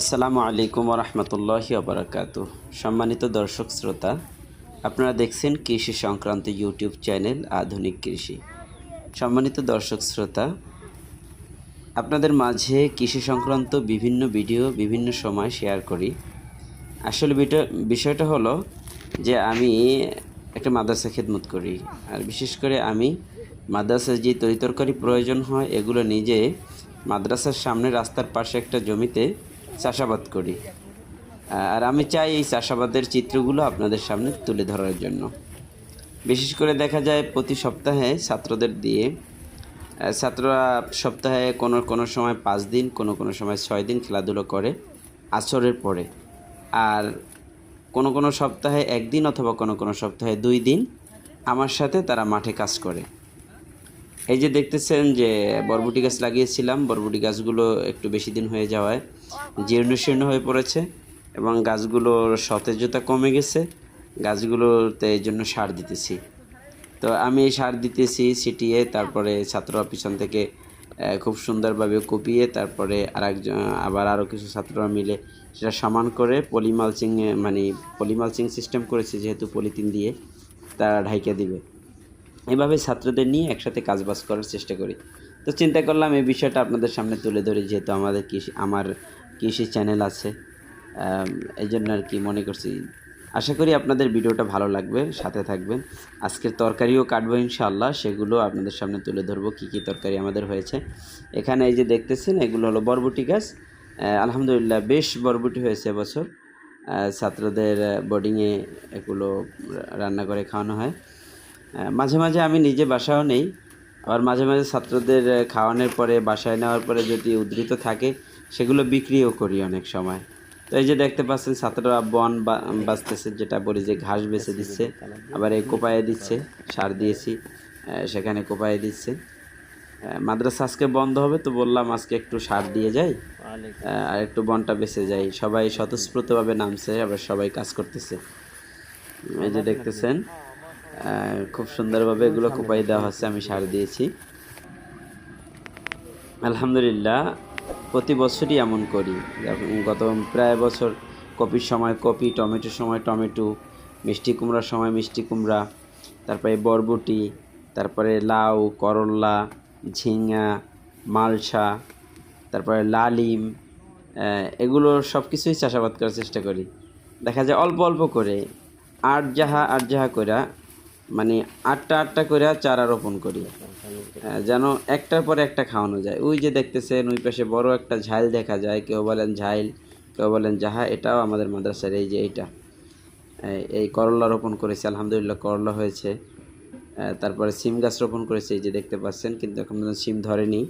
আসসালামু আলাইকুম রহমতুল্লাহি আবরাকাত সম্মানিত দর্শক শ্রোতা, আপনারা দেখছেন কৃষি সংক্রান্ত ইউটিউব চ্যানেল আধুনিক কৃষি। সম্মানিত দর্শক শ্রোতা, আপনাদের মাঝে কৃষি সংক্রান্ত বিভিন্ন ভিডিও বিভিন্ন সময় শেয়ার করি। আসলে বিষয়টা হলো যে আমি একটা মাদ্রাসা খেদমত করি। আর বিশেষ করে আমি মাদ্রাসার যে তরিতরকারি প্রয়োজন হয়, এগুলো নিজে মাদ্রাসার সামনে রাস্তার পাশে একটা জমিতে চাষাবাদ করি। আর আমি চাই এই চাষাবাদের চিত্রগুলো আপনাদের সামনে তুলে ধরার জন্য। বিশেষ করে দেখা যায় প্রতি সপ্তাহে ছাত্রদের দিয়ে ছাত্ররা সপ্তাহে কোনো কোনো সময় পাঁচ দিন, কোনো কোনো সময় ছয় দিন খেলাধুলো করে আচরের পরে। আর কোনো কোনো সপ্তাহে একদিন অথবা কোনো কোনো সপ্তাহে দুই দিন আমার সাথে তারা মাঠে কাজ করে। এই যে দেখতেছেন যে বরবটি গাছ লাগিয়েছিলাম, বরবটি গাছগুলো একটু বেশি দিন হয়ে যাওয়ায় জীর্ণ শীর্ণ হয়ে পড়েছে এবং গাছগুলোর সতেজতা কমে গেছে। গাছগুলোতে এই জন্য সার দিতেছি। তো আমি সার দিতেছি ছিটিয়ে, তারপরে ছাত্ররা পিছন থেকে খুব সুন্দরভাবে কুপিয়ে, তারপরে আর আবার আরও কিছু ছাত্ররা মিলে সেটা সমান করে পলিমালচিং মানে পলিমালচিং সিস্টেম করেছে, যেহেতু পলিথিন দিয়ে তারা ঢাইকে দিবে। এভাবে ছাত্রদের নিয়ে একসাথে কাজবাজ করার চেষ্টা করি। তো চিন্তা করলাম এই বিষয়টা আপনাদের সামনে তুলে ধরি, যেহেতু আমাদের কৃষি, আমার কৃষি চ্যানেল আছে। এই জন্য আর কি মনে করছি, আশা করি আপনাদের ভিডিওটা ভালো লাগবে, সাথে থাকবেন। আজকের তরকারিও কাটবো ইনশাআল্লাহ, সেগুলো আপনাদের সামনে তুলে ধরবো, কী কী তরকারি আমাদের হয়েছে। এখানে এই যে দেখতেছেন, এগুলো হলো বরবটি গাছ। আলহামদুলিল্লাহ বেশ বরবটি হয়েছে এবছর। ছাত্রদের বোর্ডিংয়ে এগুলো রান্না করে খাওয়ানো হয়। মাঝে মাঝে আমি নিজে বাসাও নেই। আবার মাঝে মাঝে ছাত্রদের খাওয়ানোর পরে বাসায় নেওয়ার পরে যদি উদ্ধৃত থাকে সেগুলো বিক্রিও করি অনেক সময়। তো এই যে দেখতে পাচ্ছেন ছাত্ররা বন বাঁচতেছে যেটা বলি যে ঘাস বেছে দিচ্ছে আবার এই কোপায়ে দিচ্ছে সার দিয়েছি সেখানে কোপায়ে দিচ্ছে। মাদ্রাসা আজকে বন্ধ হবে তো বললাম আজকে একটু সার দিয়ে যাই আর একটু বনটা বেঁচে যাই। সবাই স্বতঃস্ফূর্তভাবে নামছে আবার সবাই কাজ করতেছে। এই যে দেখতেছেন আহ, খুব সুন্দরভাবে এগুলো কোপাই দেওয়া হচ্ছে, আমি সার দিয়েছি। আলহামদুলিল্লাহ, প্রতি বছরই এমন করি। গত প্রায় বছর কপির সময় কপি, টমেটোর সময় টমেটো, মিষ্টি কুমড়ার সময় মিষ্টি কুমড়া, তারপরে বরবটি, তারপরে লাউ করল্লা ঝিঙা, মালসা, তারপরে লালিম এগুলো সব কিছুই চাষাবাদ করার চেষ্টা করি। দেখা যায় অল্প অল্প করে আট যাহা আট যাহা কইরা মানে আটটা আটটা করে চারা রোপণ করি। আহ, যেন একটার পরে একটা খাওয়ানো যায়। ওই যে দেখতেছেন ওই পাশে বড় একটা ঝাইল দেখা যায়। কেউ বলেন ঝাইল কেউ বলেন যাহা এটাও আমাদের মাদ্রাসার এই যে এইটা। এই- করলা রোপণ করেছি আলহামদুলিল্লাহ করলা হয়েছে। তারপরে সিম গাছ রোপণ করেছে এই যে দেখতে পাচ্ছেন কিন্তু এখন সিম ধরেনি।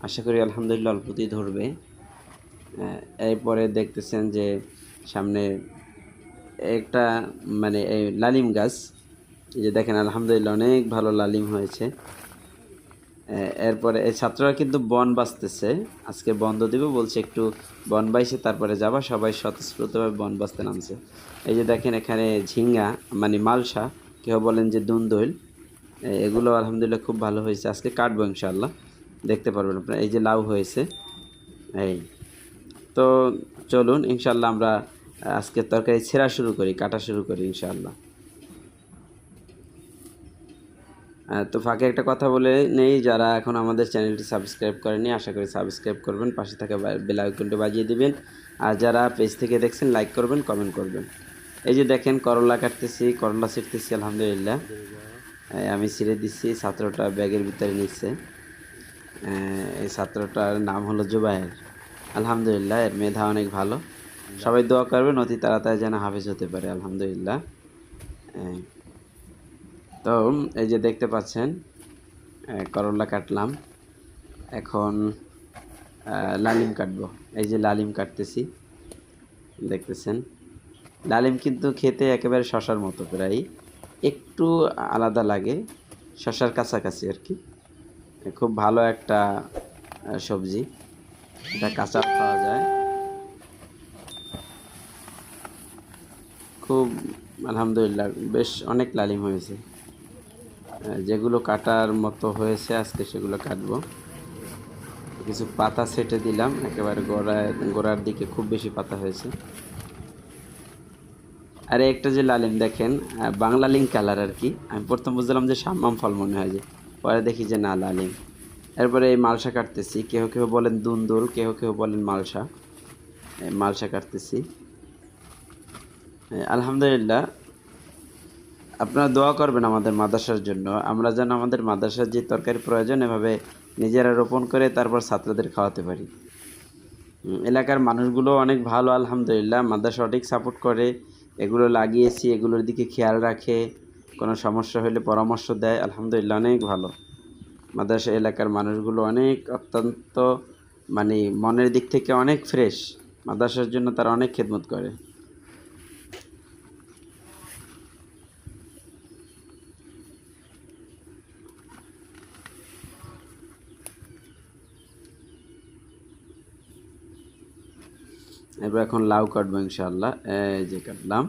আশা করি আলহামদুলিল্লাহ অল্পতেই ধরবে। আহ, এরপরে দেখতেছেন যে সামনে একটা মানে এই লালিম গাছ এই যে দেখেন, আলহামদুলিল্লাহ অনেক ভালো লালিম হয়েছে। এরপরে এই ছাত্ররা কিন্তু বন বাঁচতেছে। আজকে বন্ধ দিব, বলছে একটু বন বাইছে, তারপরে যাবা। সবাই স্বতঃস্ফূর্তভাবে বন বাঁচতে নামছে। এই যে দেখেন, এখানে ঝিঙ্গা মানে মালসা, কেউ বলেন যে দুন্দইল এগুলো আলহামদুলিল্লাহ খুব ভালো হয়েছে। আজকে কাটবো ইনশাল্লাহ দেখতে পারবেন আপনারা, এই যে লাউ হয়েছে। এই, তো চলুন ইনশাল্লাহ আমরা আজকে তরকারি ছেঁড়া শুরু করি, কাটা শুরু করি ইনশাল্লাহ তো ফাঁকে একটা কথা বলে নেই, যারা এখন আমাদের চ্যানেলটি সাবস্ক্রাইব করেনি আশা করি সাবস্ক্রাইব করবেন, পাশে থাকা বেল আইকনটি বাজিয়ে দিবেন। আর যারা পেজ থেকে দেখছেন, লাইক করবেন, কমেন্ট করবেন। এই যে দেখেন, করলা কাটতেছি, করলা ছিটতেছি, আলহামদুলিল্লাহ। আমি ছিঁড়ে দিচ্ছি ছাত্রটা ব্যাগের ভিতরে নিচ্ছে। এই ছাত্রটার নাম হলো জুবায়ের। আলহামদুলিল্লাহ, এর মেধা অনেক ভালো। সবাই দোয়া করবেন, অতি তাড়াতাড়ি যেন হাফেজ হতে পারে, আলহামদুলিল্লাহ। তো এই যে দেখতে পাচ্ছেন করলা কাটলাম। এখন লালিম কাটবো। এই যে লালিম কাটতেছি, দেখতেছেন? লালিম কিন্তু খেতে একেবারে শশার মতো প্রায়। একটু আলাদা লাগে, শশার কাছাকাছি আর কি। খুব ভালো একটা সবজি। এটা কাঁচা খাওয়া যায়। খুব, আলহামদুলিল্লাহ, বেশ অনেক লালিম হয়েছে। যেগুলো কাটার মতো হয়েছে, আজকে সেগুলো কাটবো। কিছু পাতা সেটে দিলাম, একেবারে গোড়ায়, গোড়ার দিকে খুব বেশি পাতা হয়েছে। আরে একটা যে লালিম দেখেন বাংলা লিঙ্ক কালার আর কি। আমি প্রথম বুঝলাম যে সাম্মাম ফল মনে হয় যে, পরে দেখি যে না, লালিম। এরপরে এই মালসা কাটতেছি। কেহ কেউ বলেন দুন্দুল, কেহ কেউ বলেন মালসা। মালসা কাটতেছি। আলহামদুলিল্লাহ আপনারা দোয়া করবেন আমাদের মাদ্রাসার জন্য। আমরা যেন আমাদের মাদ্রাসার যে তরকারি প্রয়োজন, এভাবে নিজেরা রোপণ করে তারপর ছাত্রদের খাওয়াতে পারি। এলাকার মানুষগুলো অনেক ভালো, আলহামদুলিল্লাহ। মাদ্রাসা সঠিক সাপোর্ট করে, এগুলো লাগিয়েছি, এগুলোর দিকে খেয়াল রাখে। কোনো সমস্যা হলে পরামর্শ দেয়। আলহামদুলিল্লাহ, অনেক ভালো। মাদ্রাসা এলাকার মানুষগুলো অনেক অত্যন্ত মানে মনের দিক থেকে অনেক ফ্রেশ। মাদ্রাসার জন্য তারা অনেক খেদমত করে। এবার এখন লাউ কাটবো ইনশাল্লাহ এই যে কাটলাম।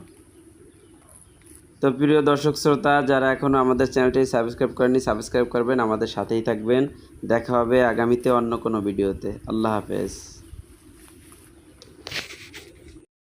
তো প্রিয় দর্শক শ্রোতা, যারা এখনও আমাদের চ্যানেলটি সাবস্ক্রাইব করেনি সাবস্ক্রাইব করবেন, আমাদের সাথেই থাকবেন। দেখা হবে আগামীতে অন্য কোনো ভিডিওতে। আল্লাহ হাফেজ।